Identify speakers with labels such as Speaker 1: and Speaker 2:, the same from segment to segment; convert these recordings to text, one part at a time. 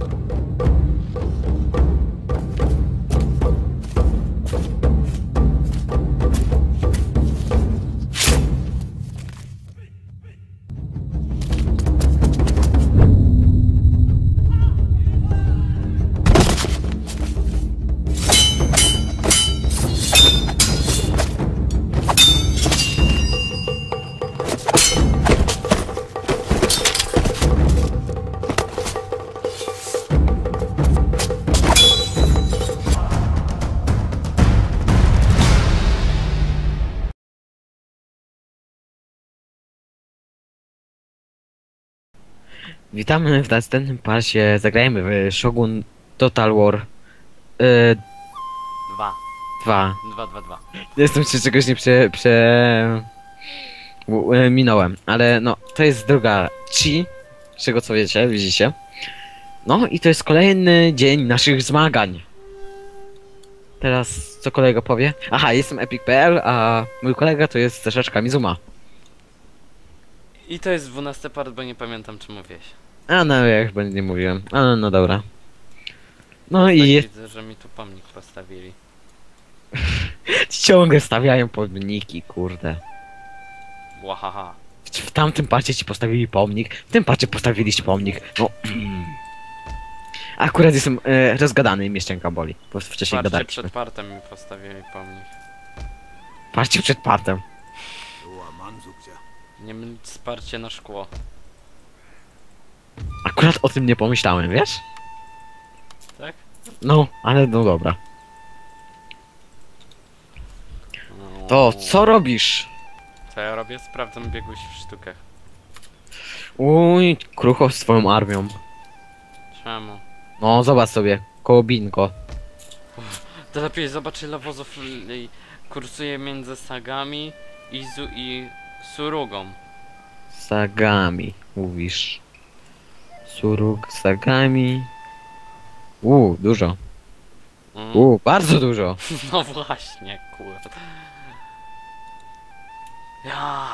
Speaker 1: little. Witamy w następnym pasie. Zagrajmy w Shogun Total War y,
Speaker 2: Dwa.
Speaker 1: 2.
Speaker 2: Dwa, dwa, dwa.
Speaker 1: Jestem czy czegoś nie prze... prze... u- y, minąłem, ale no, to jest druga Chi, z czego co wiecie, widzicie. No i to jest kolejny dzień naszych zmagań. Teraz co kolega powie? Aha, jestem Epic.pl, a mój kolega to jest troszeczkę Mizuma.
Speaker 2: I to jest dwunasty part, bo nie pamiętam czy mówiłeś.
Speaker 1: A no, ja chyba nie mówiłem. A no dobra. No
Speaker 2: Tak
Speaker 1: i jest...
Speaker 2: widzę, że mi tu pomnik postawili.
Speaker 1: ciągle stawiają pomniki, kurde.
Speaker 2: Łahaha.
Speaker 1: W, w tamtym parcie ci postawili pomnik, w tym parcie postawiliście pomnik. No. Akurat jestem e, rozgadany i mnie boli. Bo wcześniej
Speaker 2: Parcie
Speaker 1: gadaliśmy.
Speaker 2: przed partem mi postawili pomnik.
Speaker 1: Parcie przed partem.
Speaker 2: Nie mylić wsparcie na szkło.
Speaker 1: Akurat o tym nie pomyślałem, wiesz?
Speaker 2: Tak?
Speaker 1: No, ale no dobra.
Speaker 2: No.
Speaker 1: To co robisz?
Speaker 2: Co ja robię? Sprawdzam biegłość w sztukach.
Speaker 1: Uj, krucho z twoją armią.
Speaker 2: Czemu?
Speaker 1: No, zobacz sobie, koło bingo.
Speaker 2: To lepiej zobacz ile wozów y, kursuje między sagami, Izu i Surugą.
Speaker 1: Sagami, mówisz. Surug, sagami. Uuu, dużo.
Speaker 2: Mm.
Speaker 1: Uuu, bardzo dużo.
Speaker 2: No właśnie, kurde. Ja,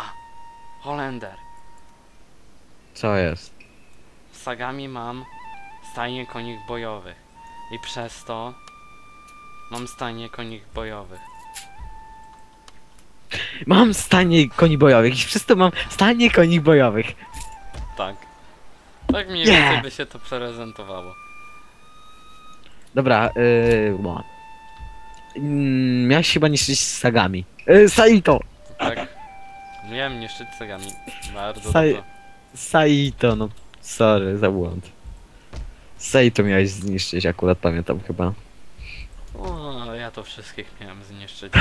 Speaker 2: Holender.
Speaker 1: Co jest?
Speaker 2: Z sagami mam stajnie konik bojowych. I przez to mam stajnie konik bojowych.
Speaker 1: Mam stanie koni bojowych i przez to mam stanie koni bojowych.
Speaker 2: Tak. Tak mniej
Speaker 1: Nie.
Speaker 2: więcej by się to prezentowało.
Speaker 1: Dobra, yy, no. Mm, Miałeś chyba niszczyć z sagami. Yy, Saito!
Speaker 2: Tak? Miałem niszczyć sagami. Bardzo
Speaker 1: Saj-
Speaker 2: dobrze.
Speaker 1: Saito, no. Sorry, za błąd. Saito miałeś zniszczyć, akurat pamiętam chyba.
Speaker 2: O, ale ja to wszystkich miałem zniszczyć.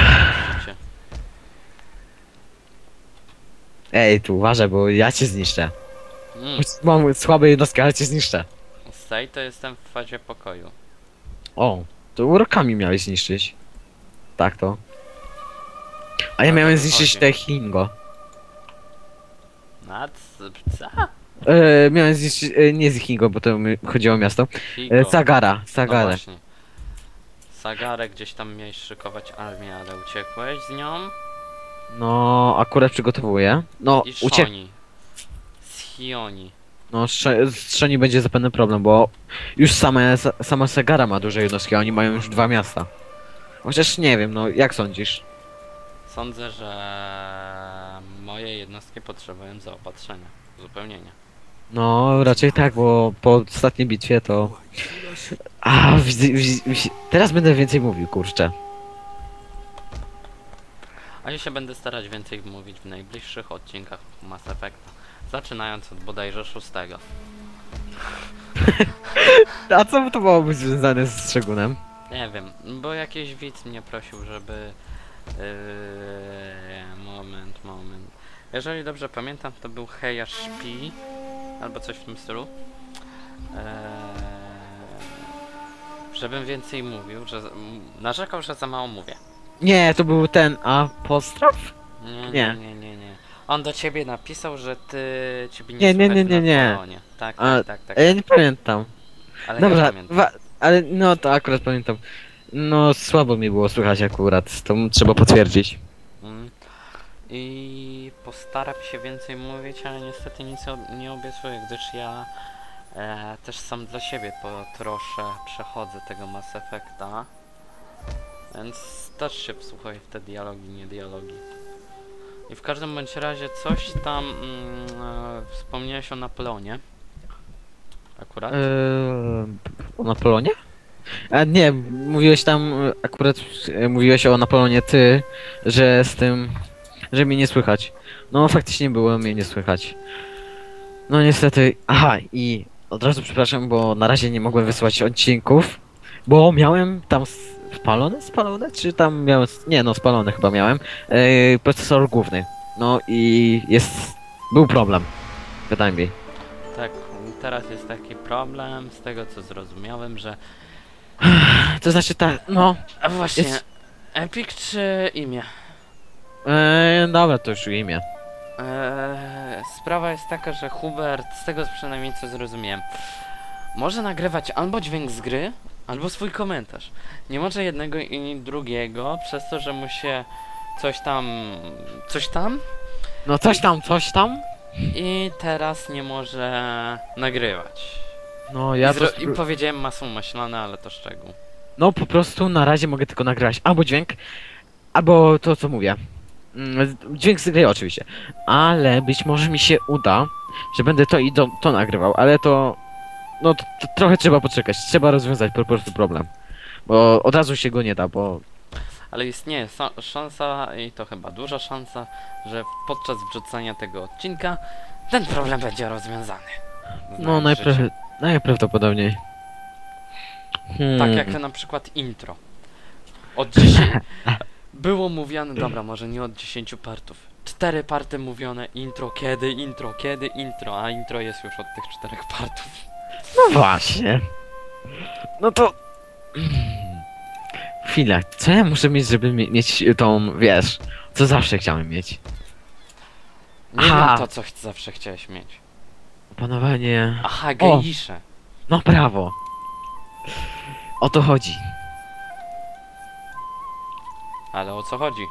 Speaker 1: Ej, tu uważaj, bo ja cię zniszczę.
Speaker 2: Mm.
Speaker 1: Mam słabe jednostki, ale cię zniszczę.
Speaker 2: Z tej to jestem w fazie pokoju.
Speaker 1: O, to urokami miałeś zniszczyć. Tak to. A ja
Speaker 2: No
Speaker 1: miałem zniszczyć te Hingo.
Speaker 2: Na c- co?
Speaker 1: E, miałem zniszczyć, e, nie z Hingo, bo to mi chodziło o miasto.
Speaker 2: Higo.
Speaker 1: E, Sagara,
Speaker 2: No
Speaker 1: Sagara.
Speaker 2: właśnie. Sagarę gdzieś tam miałeś szykować armię, ale uciekłeś z nią.
Speaker 1: No, akurat przygotowuję. No,
Speaker 2: I
Speaker 1: uciek.
Speaker 2: Shoni. Z Hioni.
Speaker 1: No, z Szeni będzie zapewne problem, bo już sama, sama Sagara ma duże jednostki, a oni mają już dwa miasta. Chociaż nie wiem, no, jak sądzisz?
Speaker 2: Sądzę, że moje jednostki potrzebują zaopatrzenia, uzupełnienia.
Speaker 1: No, raczej tak, bo po ostatniej bitwie to... A, widzę, widzę, widzę. teraz będę więcej mówił, kurczę.
Speaker 2: A ja się będę starać więcej mówić w najbliższych odcinkach Mass Effecta. Zaczynając od bodajże szóstego.
Speaker 1: A co to miało być związane z Szegunem?
Speaker 2: Nie wiem, bo jakiś widz mnie prosił, żeby... Yy, moment, moment. Jeżeli dobrze pamiętam, to był Heja Szpi, albo coś w tym stylu. Eee, żebym więcej mówił, że... Narzekał, że za mało mówię.
Speaker 1: Nie, to był ten apostraf?
Speaker 2: Nie,
Speaker 1: Nie.
Speaker 2: nie, nie, nie, nie. On do ciebie napisał, że ty... ciebie
Speaker 1: Nie,
Speaker 2: nie
Speaker 1: nie, nie, nie, nie.
Speaker 2: Napoleonie. Tak,
Speaker 1: A,
Speaker 2: tak, tak, tak.
Speaker 1: Ja nie pamiętam.
Speaker 2: Ale ja
Speaker 1: Dobra,
Speaker 2: pamiętam.
Speaker 1: wa- ale no to akurat pamiętam. No słabo mi było słychać akurat, to m- trzeba potwierdzić.
Speaker 2: Mm. I postaram się więcej mówić, ale niestety nic nie obiecuję, gdyż ja E, też sam dla siebie po trosze przechodzę tego Mass Effecta. Więc też się wsłuchaj w te dialogi, nie dialogi. I w każdym bądź razie coś tam mm, e, wspomniałeś o Napoleonie. Akurat.
Speaker 1: Eee, o Napoleonie? A nie, mówiłeś tam, e, akurat e, mówiłeś o Napoleonie ty, że z tym, że mnie nie słychać. No faktycznie było mnie nie słychać. No niestety, aha i od razu przepraszam, bo na razie nie mogłem wysłać odcinków, bo miałem tam spalone, spalone, czy tam miałem, nie no spalone chyba miałem, e, procesor główny. No i jest, był problem, bynajmniej.
Speaker 2: Tak, teraz jest taki problem z tego co zrozumiałem, że.
Speaker 1: To znaczy tak, no,
Speaker 2: A właśnie,
Speaker 1: Jest-
Speaker 2: Epic czy imię?
Speaker 1: Eee, dobra, to już imię.
Speaker 2: Eee, sprawa jest taka, że Hubert, z tego przynajmniej co zrozumiałem, może nagrywać albo dźwięk z gry, albo swój komentarz. Nie może jednego i drugiego, przez to, że mu się coś tam. coś tam
Speaker 1: No coś tam, coś tam.
Speaker 2: i teraz nie może nagrywać.
Speaker 1: No
Speaker 2: I,
Speaker 1: ja
Speaker 2: zro-
Speaker 1: to...
Speaker 2: I powiedziałem masło maślane, ale to szczegół.
Speaker 1: No po prostu na razie mogę tylko nagrać albo dźwięk, albo to co mówię. Mm, Dźwięk z gry oczywiście. Ale być może mi się uda, że będę to i to, to nagrywał, ale to... No trochę trzeba poczekać, trzeba rozwiązać po prostu problem. Bo od razu się go nie da, bo...
Speaker 2: Ale istnieje sa- szansa, i to chyba duża szansa, że podczas wrzucania tego odcinka ten problem będzie rozwiązany.
Speaker 1: No najpra
Speaker 2: życie.
Speaker 1: najprawdopodobniej. Hmm.
Speaker 2: Tak jak na przykład intro. Od 10. Było mówione, dobra, może nie od 10 partów. Cztery party mówione, intro, kiedy, intro, kiedy, intro, a intro jest już od tych czterech partów.
Speaker 1: No właśnie. No to... Chwilę, co ja muszę mieć, żeby mie- mieć tą, wiesz, co zawsze chciałem mieć?
Speaker 2: Nie
Speaker 1: Aha.
Speaker 2: wiem to, co ch- zawsze chciałeś mieć.
Speaker 1: Opanowanie...
Speaker 2: Aha, geisze.
Speaker 1: No prawo. O to chodzi.
Speaker 2: Ale o co chodzi?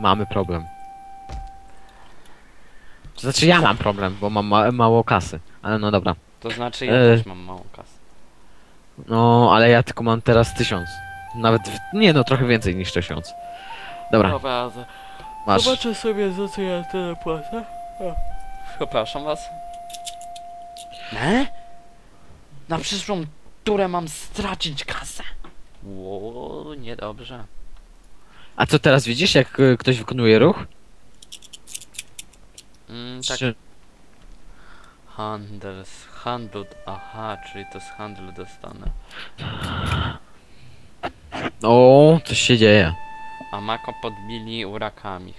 Speaker 1: Mamy problem. To znaczy ja mam problem, bo mam ma mało kasy. Ale no dobra.
Speaker 2: To znaczy ja
Speaker 1: E.
Speaker 2: też mam mało kasy.
Speaker 1: No, ale ja tylko mam teraz tysiąc. Nawet, w... nie no, trochę więcej niż tysiąc. Dobra,
Speaker 2: Dobra,
Speaker 1: masz.
Speaker 2: zobaczę sobie za co ja tyle płacę. O. Przepraszam was. Ne? Na przyszłą turę mam stracić kasę? Ło, niedobrze.
Speaker 1: A co teraz widzisz, jak y, ktoś wykonuje ruch?
Speaker 2: Mm, tak,
Speaker 1: Czy...
Speaker 2: handel, handel, aha, czyli to z handlu dostanę.
Speaker 1: O, coś się dzieje.
Speaker 2: A Mako podbili urakami.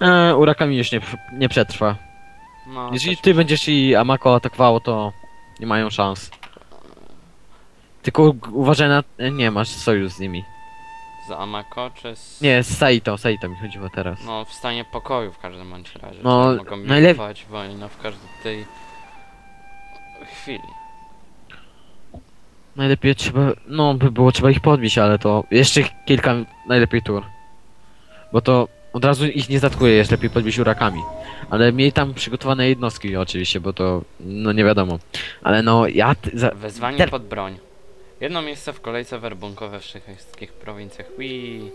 Speaker 1: E, urakami już nie, nie przetrwa.
Speaker 2: No,
Speaker 1: Jeżeli ty będziesz i Amako atakowało, to nie mają szans. Tylko uważaj na... e, Nie, masz sojusz z nimi.
Speaker 2: Z Amako czy z...
Speaker 1: Nie, z Saito, Saito mi chodziło teraz.
Speaker 2: No, w stanie pokoju w każdym bądź razie.
Speaker 1: No,
Speaker 2: czyli mogą
Speaker 1: najlep-
Speaker 2: trwać wojna w każdej tej chwili.
Speaker 1: Najlepiej trzeba... No, by było trzeba ich podbić, ale to... Jeszcze kilka najlepiej tur. Bo to od razu ich nie zatkuje, jest lepiej podbić urakami. Ale miej tam przygotowane jednostki oczywiście, bo to... No nie wiadomo. Ale no, ja... Za...
Speaker 2: Wezwanie
Speaker 1: Ter-
Speaker 2: pod broń. Jedno miejsce w kolejce werbunkowe w wszystkich prowincjach. Wii.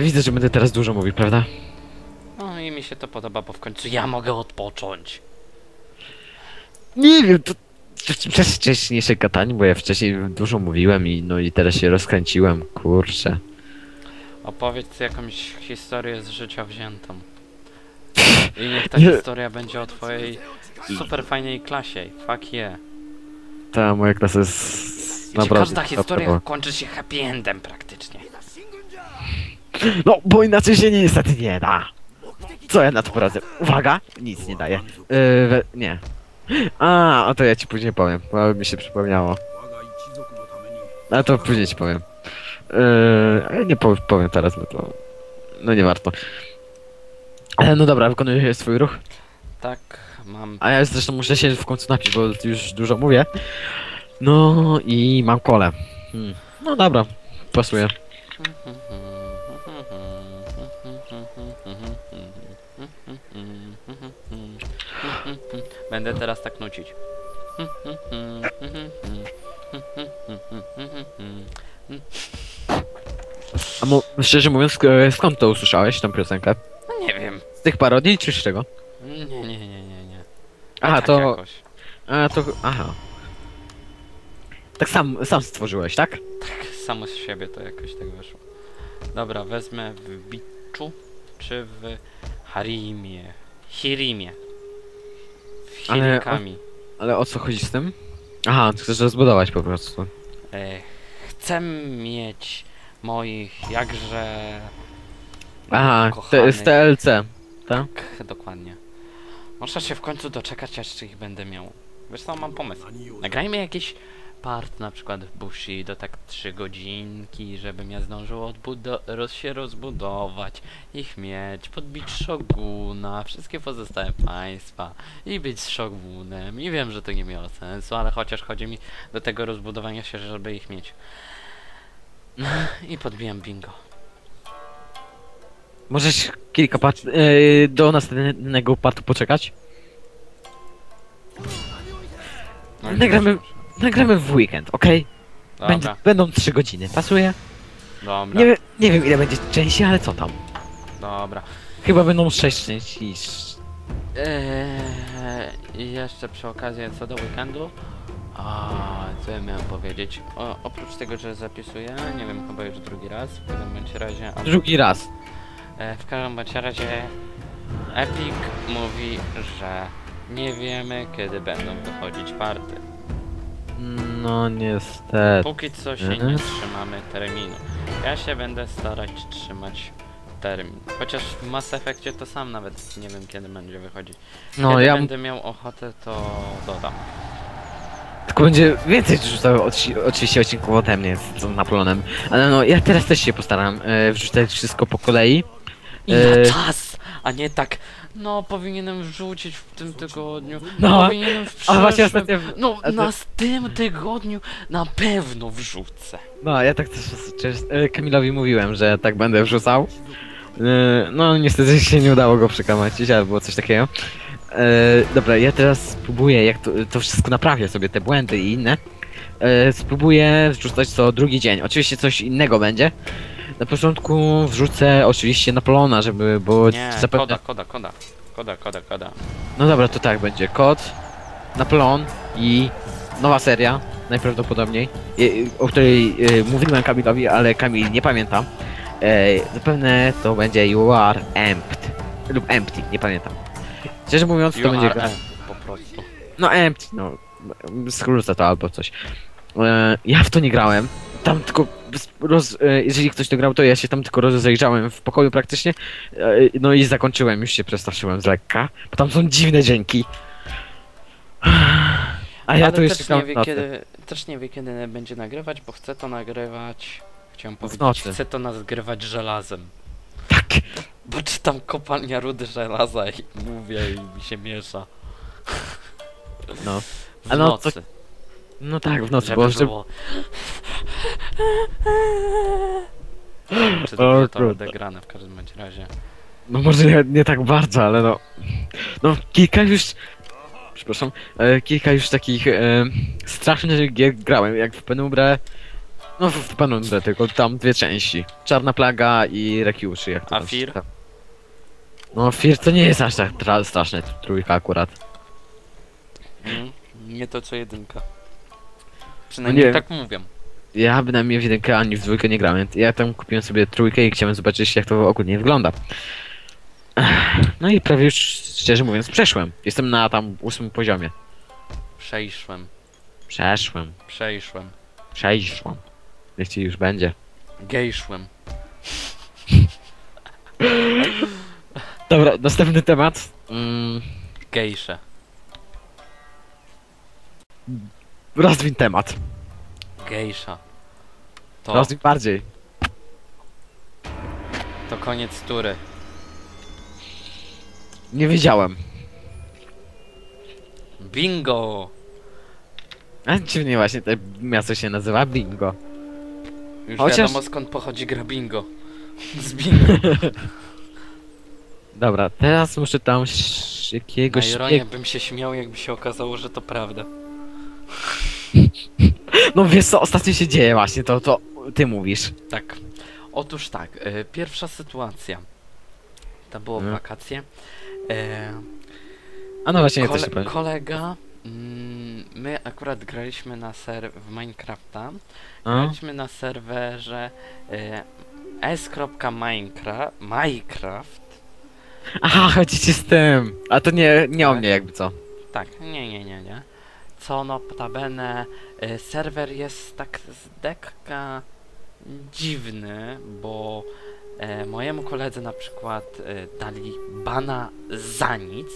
Speaker 1: Widzę, że będę teraz dużo mówił, prawda?
Speaker 2: No i mi się to podoba, bo w końcu ja mogę odpocząć.
Speaker 1: Nie wiem, to... Przez wcześniejsze gadanie, bo ja wcześniej dużo mówiłem i no i teraz się rozkręciłem, kurczę.
Speaker 2: Opowiedz jakąś historię z życia wziętą. I niech ta historia będzie o twojej super fajnej klasie. Fuck yeah.
Speaker 1: Ta moja klasa jest
Speaker 2: Każda historia
Speaker 1: naprawdę-
Speaker 2: kończy się happy endem praktycznie.
Speaker 1: No, bo inaczej się niestety nie da. Co ja na to poradzę? Uwaga! Nic nie daje. Yy, nie. A, o to ja ci później powiem, bo mi się przypomniało. Ale to później ci powiem. Yy, nie pow- powiem teraz, bo to... No nie warto. Ale no dobra, wykonuję swój ruch.
Speaker 2: Tak, mam.
Speaker 1: A ja zresztą muszę się w końcu napić, bo już dużo mówię. No i mam kole. Hmm. No dobra, pasuje.
Speaker 2: Będę teraz tak nucić.
Speaker 1: A mo- szczerze mówiąc, e, skąd to usłyszałeś, tą piosenkę?
Speaker 2: No nie wiem.
Speaker 1: Z tych parodii, czy z czego?
Speaker 2: Nie, nie, nie, nie, nie.
Speaker 1: Aha,
Speaker 2: tak
Speaker 1: to...
Speaker 2: Jakoś.
Speaker 1: A, to... Aha. Tak sam, sam stworzyłeś, tak?
Speaker 2: Samo z siebie to jakoś tak wyszło. Dobra, wezmę w Biczu czy w Harimie. Hirimie. W
Speaker 1: Ale-. Ale o co chodzi z tym? Aha, chcesz rozbudować po prostu.
Speaker 2: E, chcę mieć moich jakże...
Speaker 1: Aha, to jest TLC.
Speaker 2: Tak, dokładnie. Muszę się w końcu doczekać, aż ich będę miał. Wiesz co, mam pomysł. Nagrajmy jakiś part, na przykład w Bushi, do tak 3 godzinki, żebym ja zdążył roz się rozbudować, ich mieć, podbić Shoguna, wszystkie pozostałe państwa i być Shogunem. I wiem, że to nie miało sensu, ale chociaż chodzi mi do tego rozbudowania się, żeby ich mieć. I podbijam bingo.
Speaker 1: Możesz kilka part... e, do następnego partu poczekać?
Speaker 2: No
Speaker 1: Nagramy- Nagramy w weekend, okej? Będzie,
Speaker 2: Dobra,
Speaker 1: będą 3 godziny, pasuje?
Speaker 2: dobra,
Speaker 1: Nie, wiem- nie wiem ile będzie części, ale co tam?
Speaker 2: dobra.
Speaker 1: Chyba będą 6 części.
Speaker 2: Eee, I jeszcze przy okazji co do weekendu. A co ja miałem powiedzieć? O, oprócz tego, że zapisuję, nie wiem, chyba już drugi raz, w każdym bądź razie. a-
Speaker 1: Drugi raz.
Speaker 2: E, w każdym bądź razie Epic mówi, że nie wiemy kiedy będą wychodzić party.
Speaker 1: No niestety.
Speaker 2: Póki co się
Speaker 1: Mhm.
Speaker 2: nie trzymamy terminu. Ja się będę starać trzymać termin. Chociaż w Mass Effectie to sam nawet nie wiem kiedy będzie wychodzić.
Speaker 1: No
Speaker 2: Kiedy
Speaker 1: ja
Speaker 2: będę miał ochotę, to dodam.
Speaker 1: tylko będzie więcej rzucał odci- oczywiście odcinków ode mnie z Napoleonem. Ale no ja teraz też się postaram e, wrzucać wszystko po kolei.
Speaker 2: I
Speaker 1: E,
Speaker 2: na czas, a nie tak, no powinienem wrzucić w tym tygodniu,
Speaker 1: No,
Speaker 2: powinienem w
Speaker 1: A właśnie
Speaker 2: przyszłym,
Speaker 1: ostatnio.
Speaker 2: no na tym tygodniu na pewno wrzucę.
Speaker 1: No ja tak też, Kamilowi mówiłem, że tak będę wrzucał. E, No niestety się nie udało go przekramacić, albo coś takiego. E, dobra, ja teraz spróbuję, jak to, to wszystko naprawię sobie, te błędy i inne. E, spróbuję wrzucać co drugi dzień. Oczywiście coś innego będzie. Na początku wrzucę oczywiście Napoleona, żeby, bo
Speaker 2: Nie,
Speaker 1: zapewne...
Speaker 2: koda, koda, koda, koda, koda, koda.
Speaker 1: No dobra, to tak będzie. Kod, Napoleon i nowa seria, najprawdopodobniej, i- o której e, mówiłem Kamilowi, ale Kamil nie pamiętam. E, zapewne to będzie You Are Empty lub Empty, nie pamiętam. Szczerze mówiąc, to
Speaker 2: You
Speaker 1: będzie
Speaker 2: are po prostu.
Speaker 1: No Empty, no skrócę to albo coś. E, ja w to nie grałem. Tam tylko roz, e, jeżeli ktoś to grał, to ja się tam tylko rozejrzałem w pokoju praktycznie. E, no i zakończyłem, już się przestraszyłem z lekka, bo tam są dziwne dźwięki. A ja
Speaker 2: Ale
Speaker 1: tu jeszcze
Speaker 2: nie, wie, kiedy, też nie wie kiedy będzie nagrywać, bo chcę to nagrywać, chciałem powiedzieć,
Speaker 1: nocy.
Speaker 2: chcę to nagrywać żelazem.
Speaker 1: Tak.
Speaker 2: Bo czytam kopalnia rudy żelaza i mówię i mi się miesza.
Speaker 1: No.
Speaker 2: W
Speaker 1: A no,
Speaker 2: nocy.
Speaker 1: to- No tak, w nocy,
Speaker 2: żeby
Speaker 1: bo żeby...
Speaker 2: było... Czy
Speaker 1: O,
Speaker 2: to
Speaker 1: kurde.
Speaker 2: odegrane w każdym bądź razie.
Speaker 1: No może nie, nie tak bardzo, ale no... No kilka już... Przepraszam. E, kilka już takich e, strasznych gier grałem, jak w Penumbrę. No w, Penumbrę, tylko tam dwie części. Czarna Plaga i Rekiuszy, jak to
Speaker 2: A
Speaker 1: tam czyta. No Fear to nie jest aż tak tra- straszne, trójka akurat.
Speaker 2: Mm, nie to co jedynka. Przynajmniej
Speaker 1: No
Speaker 2: tak mówią.
Speaker 1: Ja bynajmniej w jedynkę ani w dwójkę nie grałem. Ja tam kupiłem sobie trójkę i chciałem zobaczyć jak to ogólnie wygląda. No i prawie już, szczerze mówiąc, przeszłem. Jestem na tam ósmym poziomie.
Speaker 2: Przejszłem,
Speaker 1: Przeszłem.
Speaker 2: przejszłem,
Speaker 1: Przejszłem. Niech ci już będzie.
Speaker 2: gejszłem.
Speaker 1: Dobra, następny temat. Mm,
Speaker 2: Gejsze.
Speaker 1: Rozwin temat.
Speaker 2: Gejsza. To,
Speaker 1: Rozwin bardziej.
Speaker 2: to koniec tury.
Speaker 1: Nie wiedziałem.
Speaker 2: Bingo!
Speaker 1: A dziwnie właśnie, to miasto się nazywa Bingo.
Speaker 2: Już
Speaker 1: Chociaż-
Speaker 2: wiadomo skąd pochodzi gra bingo. Zbingo.
Speaker 1: Dobra, teraz muszę tam ś-
Speaker 2: Na
Speaker 1: jakiegoś
Speaker 2: ironię bym się śmiał, jakby się okazało, że to prawda.
Speaker 1: No wiesz co, ostatnio się dzieje właśnie, to, to ty mówisz.
Speaker 2: Tak. Otóż tak, e, pierwsza sytuacja. To było w
Speaker 1: No.
Speaker 2: wakacje. E,
Speaker 1: A no właśnie, ja też
Speaker 2: kole-
Speaker 1: się powiem.
Speaker 2: kolega, mm, my akurat graliśmy na ser w Minecrafta.
Speaker 1: A?
Speaker 2: Graliśmy na serwerze e, s.minecraft Minecraft.
Speaker 1: Aha, chodzicie z tym. A to nie, nie o
Speaker 2: Tak.
Speaker 1: mnie jakby co.
Speaker 2: Tak, nie, nie, nie, nie. Co notabene, e, serwer jest tak z dekka dziwny, bo e, mojemu koledze na przykład e, dali bana za nic.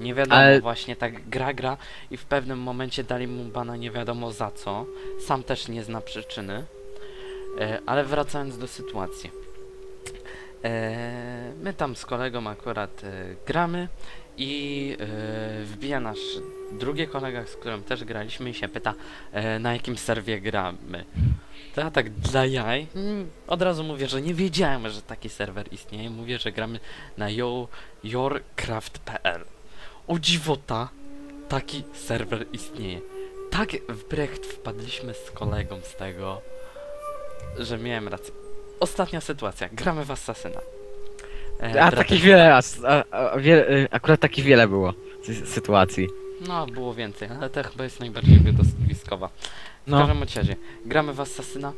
Speaker 2: Nie wiadomo,
Speaker 1: Ale-
Speaker 2: właśnie tak gra gra i w pewnym momencie dali mu bana nie wiadomo za co. Sam też nie zna przyczyny. E, ale wracając do sytuacji. My tam z kolegą akurat gramy i e, wbija nasz drugi kolega, z którym też graliśmy i się pyta, e, na jakim serwie gramy. To ja tak dla jaj, mm, od razu mówię, że nie wiedziałem, że taki serwer istnieje. Mówię, że gramy na yo, yourcraft.pl. O dziwota, taki serwer istnieje. Tak w Brecht wpadliśmy z kolegą z tego, że miałem rację. Ostatnia sytuacja, gramy w Assassina. E,
Speaker 1: A takich wiele, a, a, wiele, y, akurat takich wiele było sy- sytuacji.
Speaker 2: No, było więcej, ale ta chyba jest najbardziej widowiskowa. W
Speaker 1: No,
Speaker 2: każdym razie, gramy w Assassina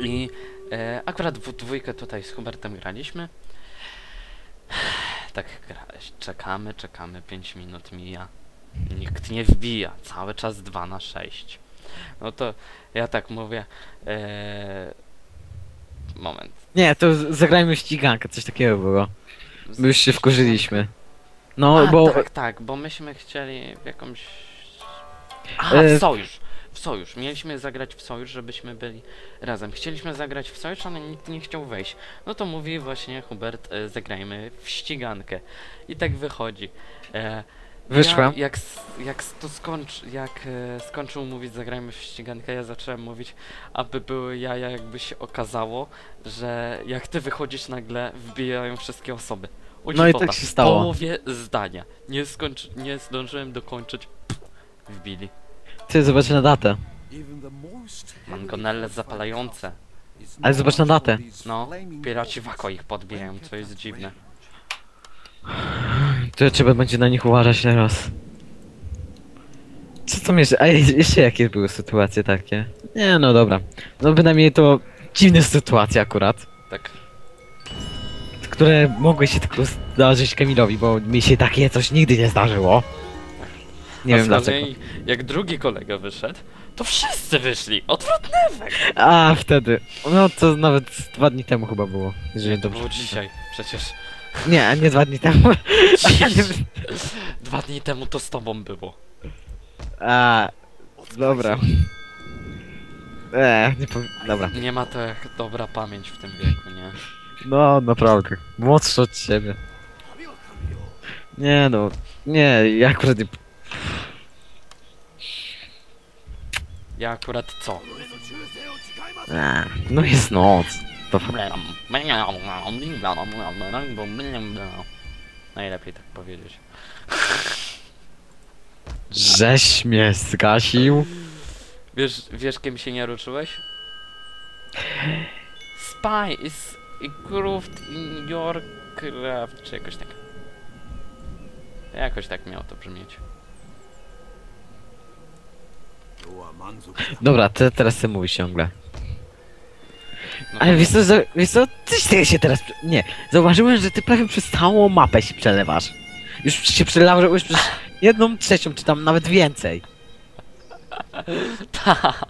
Speaker 2: i e, akurat w dwójkę tutaj z Hubertem graliśmy. Tak, czekamy, czekamy, 5 minut mija. Nikt nie wbija, cały czas 2 na 6. No to ja tak mówię. E, moment.
Speaker 1: nie, to z- zagrajmy w ścigankę, coś takiego było. My już się wkurzyliśmy. No,
Speaker 2: A,
Speaker 1: bo...
Speaker 2: Tak, tak, bo myśmy chcieli w jakąś. A,
Speaker 1: E,
Speaker 2: w sojusz. W sojusz. Mieliśmy zagrać w sojusz, żebyśmy byli razem. Chcieliśmy zagrać w sojusz, ale nikt nie chciał wejść. No to mówi właśnie Hubert, e, zagrajmy w ścigankę. I tak wychodzi. E,
Speaker 1: Wyszłem.
Speaker 2: Ja, jak, jak to skończ, jak e, skończył mówić zagrajmy w ścigankę, ja zacząłem mówić, aby były jaja, jakby się okazało, że jak ty wychodzisz nagle, wbijają wszystkie osoby.
Speaker 1: No i tak się stało.
Speaker 2: W połowie zdania. Nie, skończy, nie zdążyłem dokończyć. Pff, wbili.
Speaker 1: Ty, zobacz na datę.
Speaker 2: Mangonelle zapalające.
Speaker 1: Ale zobacz na datę.
Speaker 2: No, piraci wako ich podbijają, co jest dziwne.
Speaker 1: To trzeba będzie na nich uważać teraz. Co tam jeszcze? A je- jeszcze jakie były sytuacje takie? Nie, no dobra. No bynajmniej to dziwne sytuacje akurat,
Speaker 2: Tak.
Speaker 1: które mogły się tylko zdarzyć Kamilowi, bo mi się takie coś nigdy nie zdarzyło. Nie
Speaker 2: A
Speaker 1: wiem dlaczego.
Speaker 2: jak drugi kolega wyszedł, to wszyscy wyszli. Odwrotny efekt.
Speaker 1: A, wtedy. No to nawet dwa dni temu chyba było. Jeżeli
Speaker 2: To
Speaker 1: dobrze
Speaker 2: było dzisiaj, przecież.
Speaker 1: Nie, nie dwa dni temu.
Speaker 2: Dwa dni temu to z tobą było.
Speaker 1: A, dobra. Eee, nie powiem. Dobra.
Speaker 2: Nie ma to jak dobra pamięć w tym wieku, nie?
Speaker 1: No, naprawdę. Młodszy od ciebie. Nie no. Nie, ja akurat nie...
Speaker 2: Ja akurat co?
Speaker 1: Eee, no jest noc. To fa-
Speaker 2: Najlepiej tak powiedzieć.
Speaker 1: Żeś mnie zgasił.
Speaker 2: Wiesz, wiesz kim się nie ruszyłeś? Spy is improved in your craft, czy jakoś tak. Jakoś tak miało to brzmieć.
Speaker 1: Dobra, te, teraz ty mówisz ciągle.
Speaker 2: No,
Speaker 1: Ale wiesz co, za- wiesz co, tyś ty się teraz... prze- Nie, zauważyłem, że ty prawie przez całą mapę się przelewasz. Już się przelałeś przez jedną trzecią, czy tam nawet więcej.
Speaker 2: tak.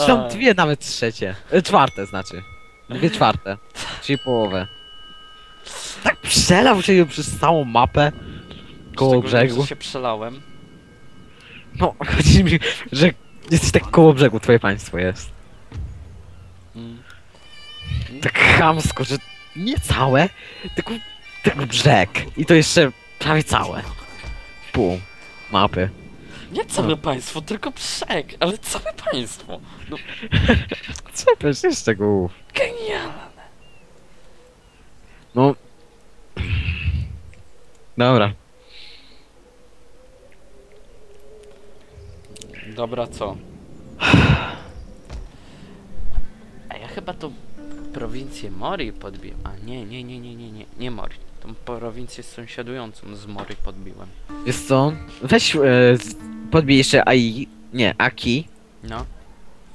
Speaker 1: Czy tam dwie nawet trzecie. E, czwarte znaczy. Dwie czwarte. Czyli połowę. Tak przelał się przez całą mapę. Koło
Speaker 2: Szczególnie,
Speaker 1: brzegu.
Speaker 2: że się przelałem.
Speaker 1: No, chodzi mi, że jesteś tak koło brzegu, twoje państwo jest. Tak chamsko, że nie całe, tylko, tylko brzeg. I to jeszcze prawie całe. Pół mapy.
Speaker 2: Nie całe państwo, tylko brzeg, ale całe państwo. No,
Speaker 1: Czepiasz jeszcze głów.
Speaker 2: genialne.
Speaker 1: No. Dobra.
Speaker 2: Dobra, co? A ja chyba tą prowincję Mori podbiłem. A nie, nie, nie, nie, nie, nie, nie Mori. Tą prowincję sąsiadującą z Mori podbiłem.
Speaker 1: Wiesz co? Weź, e, z- podbij jeszcze AI. Nie, Aki.
Speaker 2: No.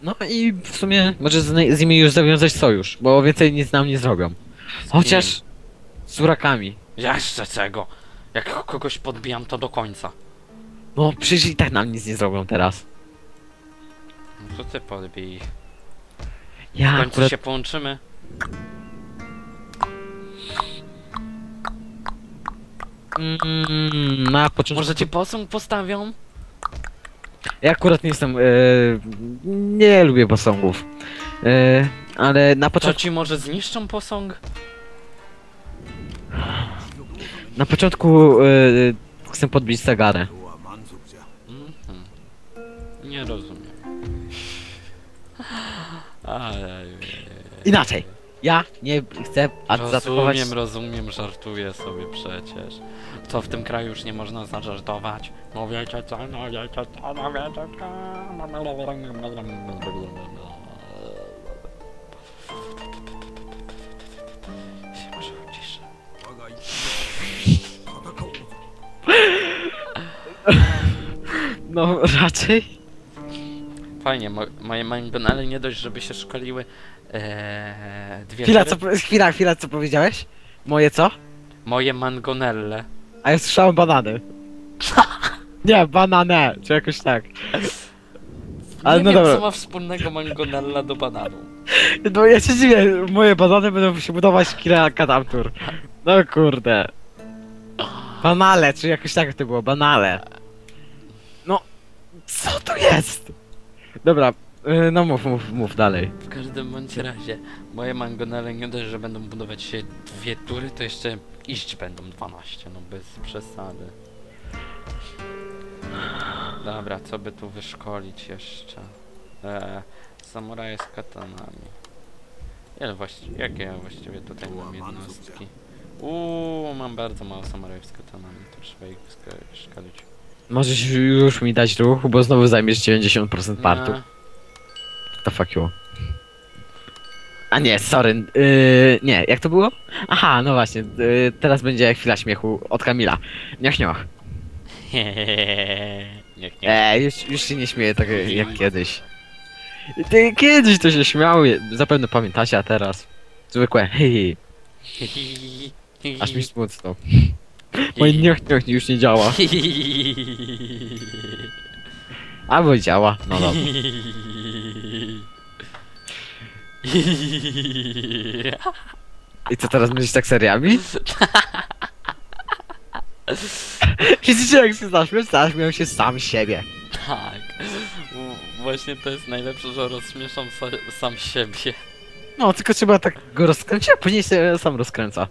Speaker 1: No i w sumie może z, z nimi już zawiązać sojusz, bo więcej nic nam nie zrobią. Chociaż z urakami.
Speaker 2: Jeszcze czego? Jak kogoś podbijam, to do końca.
Speaker 1: No przecież i tak nam nic nie zrobią teraz.
Speaker 2: No to ty podbij ich. W
Speaker 1: Ja
Speaker 2: końcu
Speaker 1: akurat...
Speaker 2: się połączymy.
Speaker 1: Mm, na początku...
Speaker 2: Może ci posąg postawią?
Speaker 1: Ja akurat nie jestem... E, nie lubię posągów. E, ale na
Speaker 2: To
Speaker 1: początku...
Speaker 2: ci może zniszczą posąg?
Speaker 1: Na początku... E, chcę podbić Sagarę.
Speaker 2: Mhm. Nie rozumiem.
Speaker 1: Inaczej. Ja nie chcę zaatakować...
Speaker 2: Rozumiem, rozumiem, żartuję sobie przecież. Co w tym kraju już nie można zażartować? No wiecie co, no wiecie co, no wiecie co.
Speaker 1: No raczej.
Speaker 2: Fajnie, mo moje mangonale nie dość, żeby się szkoliły ee, dwie
Speaker 1: Chwila, co, chwila, chwila, co powiedziałeś? Moje co?
Speaker 2: Moje mangonelle.
Speaker 1: A ja słyszałem banany. Nie, banane, czy jakoś tak. Ale
Speaker 2: nie
Speaker 1: no
Speaker 2: wiem,
Speaker 1: dobra.
Speaker 2: co ma wspólnego mangonella do bananu.
Speaker 1: No ja się dziwię, moje banany będą się budować kilka tamtur. No kurde. Banale, czy jakoś tak to było, banale. No, co to jest? Dobra, y, no mów, mów, mów dalej.
Speaker 2: W każdym bądź razie, moje mangonele nie dość, że będą budować się dwie tury, to jeszcze iść będą 12, no bez przesady. Dobra, co by tu wyszkolić jeszcze? Eee, samuraje z katanami. Ile właściwie, jakie ja właściwie tutaj mam jednostki? Uuu, mam bardzo mało samurajów z katanami, to trzeba ich wska- szkolić.
Speaker 1: Możesz już mi dać ruch, bo znowu zajmiesz 90% partu.
Speaker 2: Nie.
Speaker 1: To fuck you. A nie, sorry, yy, nie, jak to było? Aha, no właśnie, yy, teraz będzie chwila śmiechu od Kamila. Niech niech.
Speaker 2: Niech nie.
Speaker 1: Eee, już, już się nie śmieję tak jak kiedyś. Ty, kiedyś to się śmiały, zapewne pamiętacie, a teraz zwykłe aż mi smutno. Moje niech niech już nie działa. Albo działa, no dobra. I co teraz będziesz tak seriami? Widzicie jak się zaśmiał? Zaśmiał się sam siebie.
Speaker 2: tak. Właśnie to jest najlepsze, że rozśmieszam sa- sam siebie.
Speaker 1: No, tylko trzeba tak go rozkręcić, a później się sam rozkręca.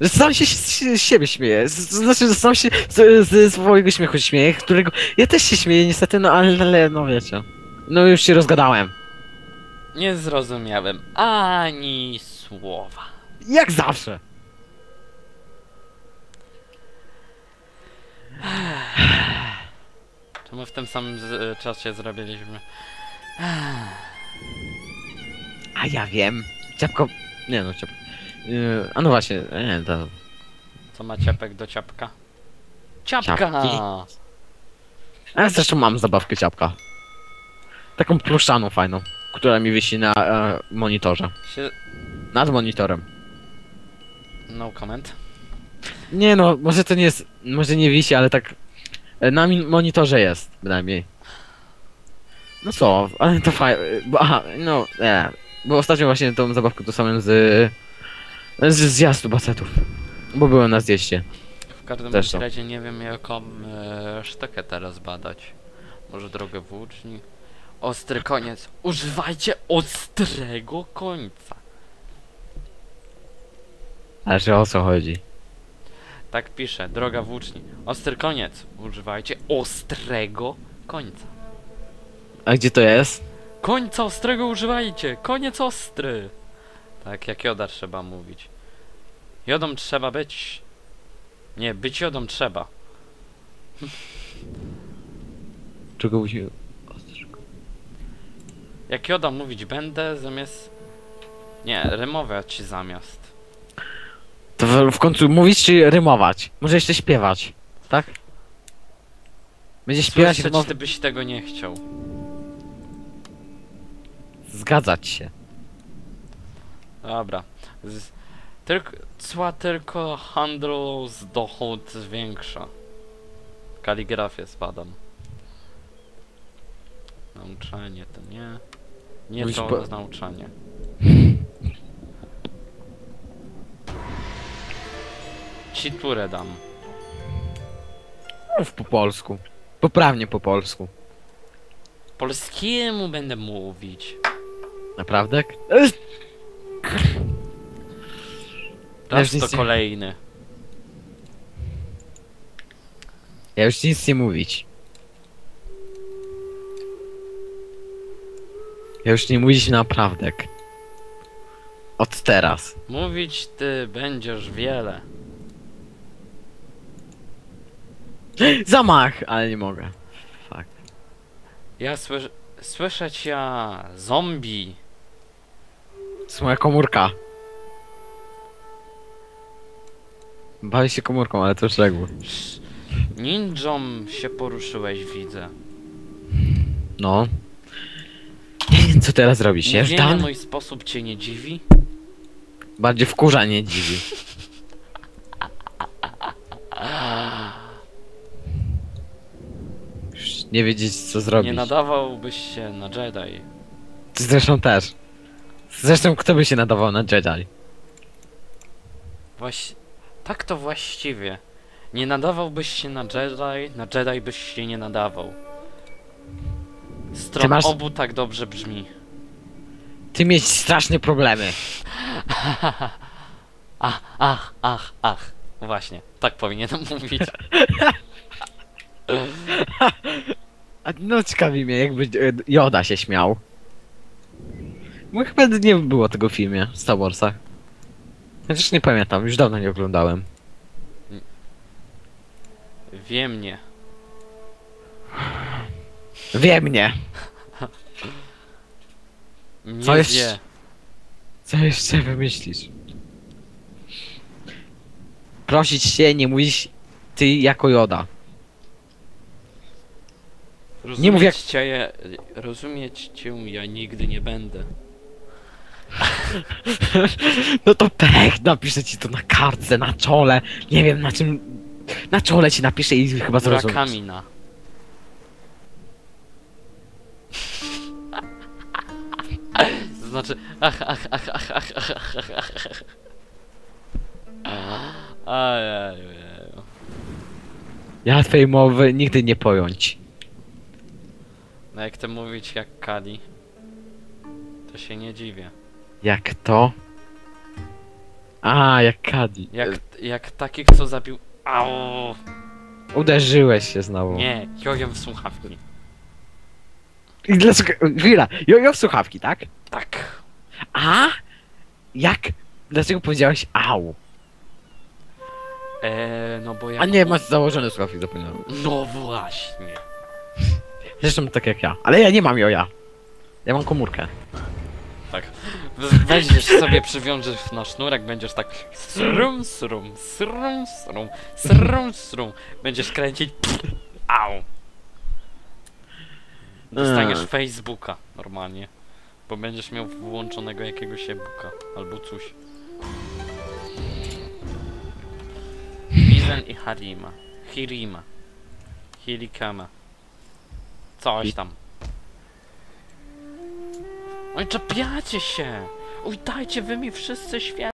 Speaker 1: Że sam się z, z siebie śmieje. Z, znaczy, że sam się z, z swojego śmiechu śmieje, którego ja też się śmieję niestety, no ale, ale no wiecie. No już się rozgadałem.
Speaker 2: Nie zrozumiałem ani słowa.
Speaker 1: Jak zawsze.
Speaker 2: Czemu w tym samym z- czasie zrobiliśmy?
Speaker 1: A ja wiem. Ciapko... Nie no, ciapko... Yy, a no właśnie, nie, to...
Speaker 2: Co ma ciapek do ciapka? Ciapka!
Speaker 1: Ciapki? A ja zresztą mam zabawkę ciapka. Taką pluszczaną fajną, która mi wisi na e, monitorze.
Speaker 2: Się...
Speaker 1: Nad monitorem.
Speaker 2: No comment.
Speaker 1: Nie no, może to nie jest, może nie wisi, ale tak e, na monitorze jest, bynajmniej. No co, ale to fajne, bo aha, no, nie, bo ostatnio właśnie tą zabawkę dostałem z, z zjazdu bacetów, bo byłem na zjeździe.
Speaker 2: W każdym
Speaker 1: Zresztą.
Speaker 2: razie nie wiem jaką e, sztukę teraz badać. Może drogę włóczni? Ostry koniec. Używajcie ostrego końca.
Speaker 1: Ale że o co chodzi?
Speaker 2: Tak pisze, droga włóczni. Ostry koniec. Używajcie ostrego końca.
Speaker 1: A gdzie to jest?
Speaker 2: Końca ostrego używajcie! Koniec ostry! Tak, jak joda trzeba mówić. Jodą trzeba być. Nie, być jodą trzeba.
Speaker 1: Czego musi...
Speaker 2: Jak joda mówić będę zamiast... Nie, rymować zamiast.
Speaker 1: To w, w końcu mówić czy rymować? Może jeszcze śpiewać, tak? Będzie śpiewać
Speaker 2: Słyszeć,
Speaker 1: rymować.
Speaker 2: ty byś tego nie chciał.
Speaker 1: Zgadzać się.
Speaker 2: Dobra. Z, tylko, cła tylko handlu z dochód zwiększa. Kaligrafię spadam. Nauczanie to nie. Nie
Speaker 1: Mówisz
Speaker 2: to
Speaker 1: po-
Speaker 2: nauczanie. Ci turę dam.
Speaker 1: Mów po polsku. Poprawnie po polsku.
Speaker 2: Polskiemu będę mówić.
Speaker 1: Naprawdę?
Speaker 2: Raz to kolejny.
Speaker 1: Ja już nic nie mówić. Ja już nie mówić naprawdę. Od teraz.
Speaker 2: Mówić ty będziesz wiele.
Speaker 1: Zamach! Ale nie mogę. Fuck.
Speaker 2: Ja słysz słyszeć ja zombie.
Speaker 1: Moja komórka. Bawię się komórką, ale to już reguły.
Speaker 2: Sz- Ninjom się poruszyłeś, widzę.
Speaker 1: No. Nie co teraz robić.
Speaker 2: Mówienie
Speaker 1: Jeżdżan?
Speaker 2: mój sposób cię nie dziwi?
Speaker 1: Bardziej wkurza, nie dziwi. Już nie wiedzieć, co zrobić.
Speaker 2: Nie nadawałbyś się na Jedi.
Speaker 1: Zresztą też. Zresztą kto by się nadawał na Jedi?
Speaker 2: Właś... Tak to właściwie. Nie nadawałbyś się na Jedi, na Jedi byś się nie nadawał. Stron
Speaker 1: masz-
Speaker 2: obu tak dobrze brzmi.
Speaker 1: Ty mieć straszne problemy.
Speaker 2: Ach, ach, ach, ach. Właśnie, tak powinienem mówić.
Speaker 1: A no ciekawi mnie, jakby e, Yoda się śmiał. Bo chyba nie było tego w filmie w Star. Chociaż nie pamiętam, już dawno nie oglądałem.
Speaker 2: Wie mnie.
Speaker 1: Wie mnie!
Speaker 2: Nie
Speaker 1: Co
Speaker 2: wie.
Speaker 1: Co jeszcze wymyślisz? Prosić się, nie mówić ty jako Yoda.
Speaker 2: Rozumieć
Speaker 1: mów jak-
Speaker 2: Cię, rozumieć cię ja nigdy nie będę.
Speaker 1: No to pech, napiszę ci to na kartce, na czole, nie wiem na czym... Na czole ci napiszę i chyba zrozumiesz.
Speaker 2: Rakamina. Znaczy, ach, ach, ach, ach, ach, ach, ach, ach, ach. Ajeju.
Speaker 1: Ja twojej mowy nigdy nie pojąć.
Speaker 2: No jak to mówić jak Kali, to się nie dziwię.
Speaker 1: Jak to? A, jak Kadi.
Speaker 2: Jak, jak taki, co zabił... Au!
Speaker 1: Uderzyłeś się znowu.
Speaker 2: Nie, jojem w słuchawki.
Speaker 1: I dlaczego... Chwila, jojo w słuchawki, tak?
Speaker 2: Tak.
Speaker 1: A? Jak? Dlaczego powiedziałeś au?
Speaker 2: Eee, no bo ja...
Speaker 1: A nie, masz założone słuchawki, zapomniałem.
Speaker 2: No właśnie.
Speaker 1: Zresztą tak jak ja. Ale ja nie mam joja. Ja mam komórkę.
Speaker 2: Tak. Weźmiesz sobie, przywiążesz na sznurek, będziesz tak srum, srum, srum, srum, srum, srum. Będziesz kręcić. Au. Dostaniesz
Speaker 1: Eee.
Speaker 2: Facebooka normalnie. Bo będziesz miał włączonego jakiegoś e-booka albo coś. Bizen i Harima. Hirima. Hirikama. Coś tam. Oj, czepiacie się! Oj, dajcie wy mi wszyscy świat!